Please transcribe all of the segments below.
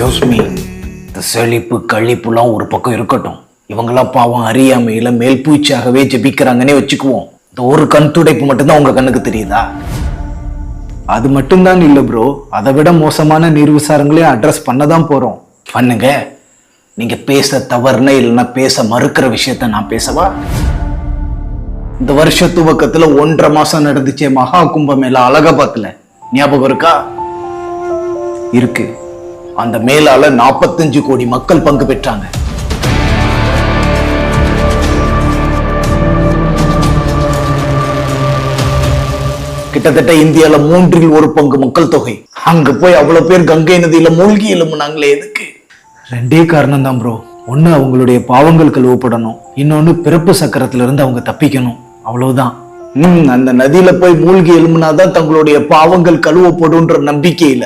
Excuse me இந்த செழிப்பு கழிப்புலாம் ஒரு பக்கம் இருக்கட்டும். இவங்களாம் பாவம் அறியாமையில் மேல் பூச்சியாகவே ஜெபிக்கிறாங்கன்னே வச்சுக்குவோம். இந்த ஒரு கண் துடைப்பு மட்டும்தான் உங்கள் கண்ணுக்கு தெரியுதா? அது மட்டும்தான் இல்லை ப்ரோ அதை விட மோசமான நீர் விசாரங்களையும் அட்ரஸ் பண்ண தான் போகிறோம் பண்ணுங்க. நீங்கள் பேச தவறுன இல்லைன்னா பேச மறுக்கிற விஷயத்த நான் பேசவா? இந்த வருஷ துவக்கத்தில் ஒன்றரை மாதம் நடந்துச்சே மகா கும்பமேளா பார்க்கல. ஞாபகம் இருக்கா? இருக்கு. அந்த மேலால 45 கோடி மக்கள் பங்கு பெற்றாங்க. கிட்டத்தட்ட இந்தியால மூன்றில் ஒரு பங்கு மக்கள் தொகை. அங்க போய் அவ்வளவு பேர் கங்கை நதியில மூழ்கி எழும்புனாங்களே எதுக்கு? ரெண்டே காரணம் தான் ப்ரோ ஒண்ணு அவங்களுடைய பாவங்கள் கழுவப்படணும். இன்னொன்னு பிறப்பு சக்கரத்துல இருந்து அவங்க தப்பிக்கணும். அவ்வளவுதான். ம் அந்த நதியில போய் மூழ்கி எழும்புனாதான் தங்களுடைய பாவங்கள் கழுவப்படும்ன்ற நம்பிக்கையில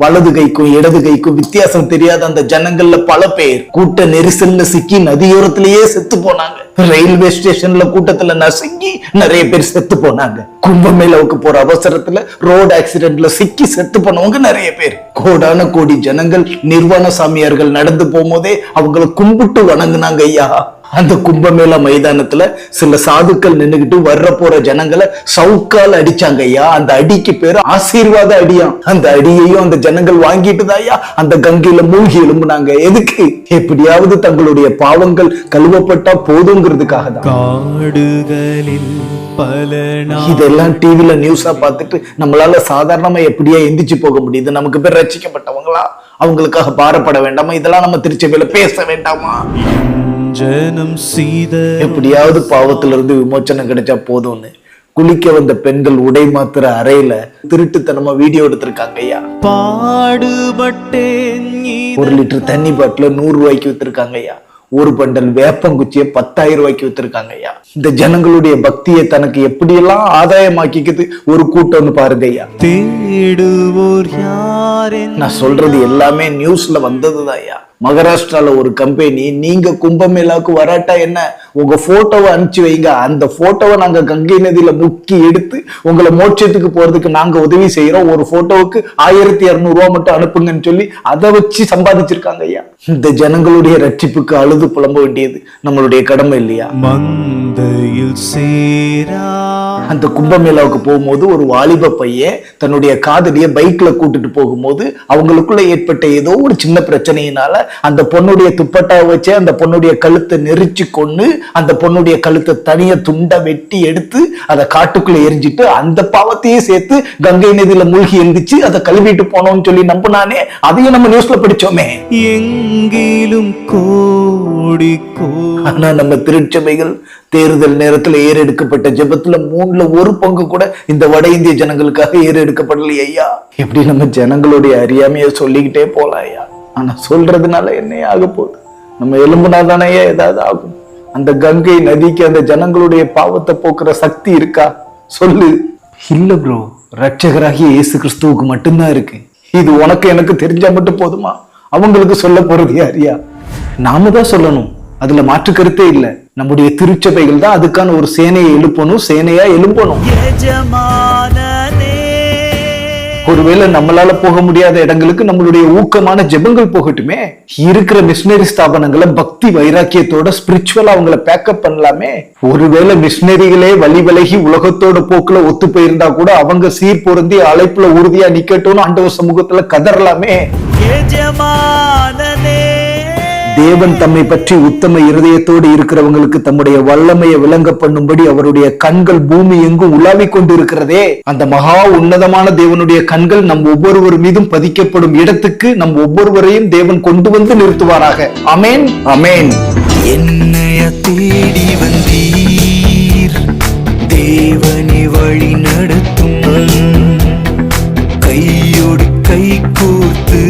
வலது கைக்கும் இடது கைக்கும் வித்தியாசம் தெரியாத அந்த ஜனங்கள்ல பல பேர் கூட்ட நெரிசல்ல சிக்கி நதியோரத்திலேயே செத்து போனாங்க. ரயில்வே ஸ்டேஷன்ல கூட்டத்துல நசுங்கி நிறைய பேர் செத்து போனாங்க. கும்பமேளாவுக்கு போற அவசரத்துல ரோடு ஆக்சிடென்ட்ல சிக்கி செத்து போனவங்க நிறைய பேர். கோடான கோடி ஜனங்கள் நிர்வாண சாமியார்கள் நடந்து போகும்போதே அவங்கள கும்பிட்டு வணங்குனாங்க ஐயா. அந்த கும்பமேளா மைதானத்துல சில சாதுக்கள் நின்னுகிட்டு வர்ற போற ஜனங்களை சவுக்கால் அடிச்சாங்க ஐயா. அந்த அடிக்கு பேரு ஆசீர்வாத அடியா அந்த அடியையும் அந்த ஜனங்கள் வாங்கிட்டு ஐயா. அந்த கங்கையில மூழ்கி எழும்புனாங்க. எதுக்கு? எப்படியாவது தங்களுடைய பாவங்கள் கழுவப்பட்டா போதுங்கிறதுக்காக தான் காடுகளில் பல நாள் இதெல்லாம் டிவில நியூஸா பார்த்துட்டு நம்மளால சாதாரணமா எப்படியா எந்திரிச்சு போக முடியுது. நமக்கு பேர் ரசிக்கப்பட்டவங்களா? அவங்களுக்காக பாரப்பட வேண்டாமா? இதெல்லாம் நம்ம திருச்சபையில பேச வேண்டாமா? ஜனம் சீத எப்படியாவது பாவத்துல இருந்து விமோச்சனம் கிடைச்சா போதும்னு. குளிக்க வந்த பெண்கள் உடை மாத்துற அறையில திருட்டுத்தனமா வீடியோ எடுத்திருக்காங்க ஐயா. பாடுபட்டேன் ஒரு லிட்டர் தண்ணி பாட்டில நூறு ரூபாய்க்கு வித்திருக்காங்க ஐயா. ஒரு பண்டல் வேப்பங்குச்சியை பத்தாயிரம் ரூபாய்க்கு வித்திருக்காங்க ஐயா. இந்த ஜனங்களுடைய பக்தியை தனக்கு எப்படியெல்லாம் ஆதாயமாக்கிக்குது? ஒரு கூட்டம்னு பாருங்க ஐயா. தேடுவோர் யாரென் நான் சொல்றது எல்லாமே நியூஸ்ல வந்ததுதான் ஐயா. மகாராஷ்டிரால ஒரு கம்பெனி நீங்க கும்பமேளாவுக்கு வராட்டா என்ன? உங்க போட்டோவை அனுப்பிச்சு வைங்க. அந்த போட்டோவை நாங்க கங்கை நதியில முக்கி எடுத்து உங்களை மோட்சத்துக்கு போறதுக்கு நாங்க உதவி செய்யறோம் ஒரு போட்டோவுக்கு ஆயிரத்தி இரநூறுவா மட்டும் அனுப்புங்கன்னு சொல்லி அதை வச்சு சம்பாதிச்சிருக்காங்க ஐயா. இந்த ஜனங்களுடைய ரட்சிப்புக்கு அழுது புலம்ப வேண்டியது நம்மளுடைய கடமை இல்லையா? மந்தையில் சேரா. அந்த கும்பமேளாவுக்கு போகும்போது ஒரு வாலிப பையன் தன்னுடைய காதலிய பைக்ல கூட்டிட்டு போகும்போது அவங்களுக்குள்ள ஏற்பட்ட ஏதோ ஒரு சின்ன பிரச்சனையினால அந்த பொண்ணுடைய துப்பட்டாவை வச்சு அந்த பொண்ணுடைய கழுத்தை நெரிச்சு கொண்டு அந்த பொண்ணுடைய கழுத்தை தனிய துண்டை வெட்டி எடுத்து அதை காட்டுக்குள்ள எரிஞ்சிட்டு அந்த பாவத்தையே சேர்த்து கங்கை நதியில மூழ்கி எழுந்திச்சு அதை கழுவிட்டு போனோம்னு சொல்லி நம்பினானே அதையும் நம்ம நியூஸ்ல படிச்சோமே. எங்கிலும் கோடி கோ ஆனா நம்ம திருச்சபைகள் தேர்தல் நேரத்துல ஏறெடுக்கப்பட்ட ஜெபத்துல மூணுல ஒரு பங்கு கூட இந்த வட இந்திய ஜனங்களுக்காக ஏறெடுக்கப்படலையே ஐயா. இப்படி நம்ம ஜனங்களுடைய அறியாமைய சொல்லிக்கிட்டே போலாம் ஐயா. ஆனா சொல்றதுனால என்ன ஆக போகுது. நம்ம எலும்புனாதானே ஏதாவது ஆகும். அந்த கங்கை நதிக்கு அந்த ஜனங்களுடைய பாவத்தை போக்குற சக்தி இருக்கா? சொல்லு. இல்ல ப்ரோ ரட்சகராகிய இயேசு கிறிஸ்துவுக்கு மட்டும்தான் இருக்கு. இது உனக்கு எனக்கு தெரிஞ்சா மட்டும் போதுமா? அவங்களுக்கு சொல்ல போறது யாரியா நாம தான் சொல்லணும். அதுல மாற்று கருத்தே இல்ல. நம்முடைய திருச்சபைகள் தான் அதுக்கான ஒரு சேனையை எழுப்பணும் சேனையா எழும்பணும். ஒருவேளை நம்மளால போக முடியாத இடங்களுக்கு நம்மளுடைய ஊக்கமான ஜெபங்கள் போகட்டுமே? இருக்கிற மிஷினரி ஸ்தாபனங்களை பக்தி வைராக்கியத்தோட ஸ்பிரிச்சுவலா அவங்கள பேக்கப் பண்ணலாமே? ஒருவேளை மிஷினரிகளே வழி விலகி உலகத்தோட போக்குல ஒத்து போயிருந்தா கூட அவங்க சீர் பொருந்தி அழைப்புல உறுதியா நிக்கட்டும்னு ஆண்டவர் சமூகத்துல கதறலாமே? தேவன் தம்மை பற்றி உத்தம இருதயத்தோடு இருக்கிறவங்களுக்கு தம்முடைய வல்லமையை விளங்க பண்ணும்படி அவருடைய கண்கள் பூமி எங்கும் உலாவிக் கொண்டிருக்கிறதே. அந்த மகா உன்னதமான தேவனுடைய கண்கள் நம் ஒவ்வொருவர் மீதும் பதிக்கப்படும் இடத்துக்கு நம் ஒவ்வொருவரையும் தேவன் கொண்டு வந்து நிறுத்துவாராக. அமேன் அமேன் என்னைய தேடி வந்தீர். தேவனி வழி நடத்தும். கையோடு கை கோர்த்து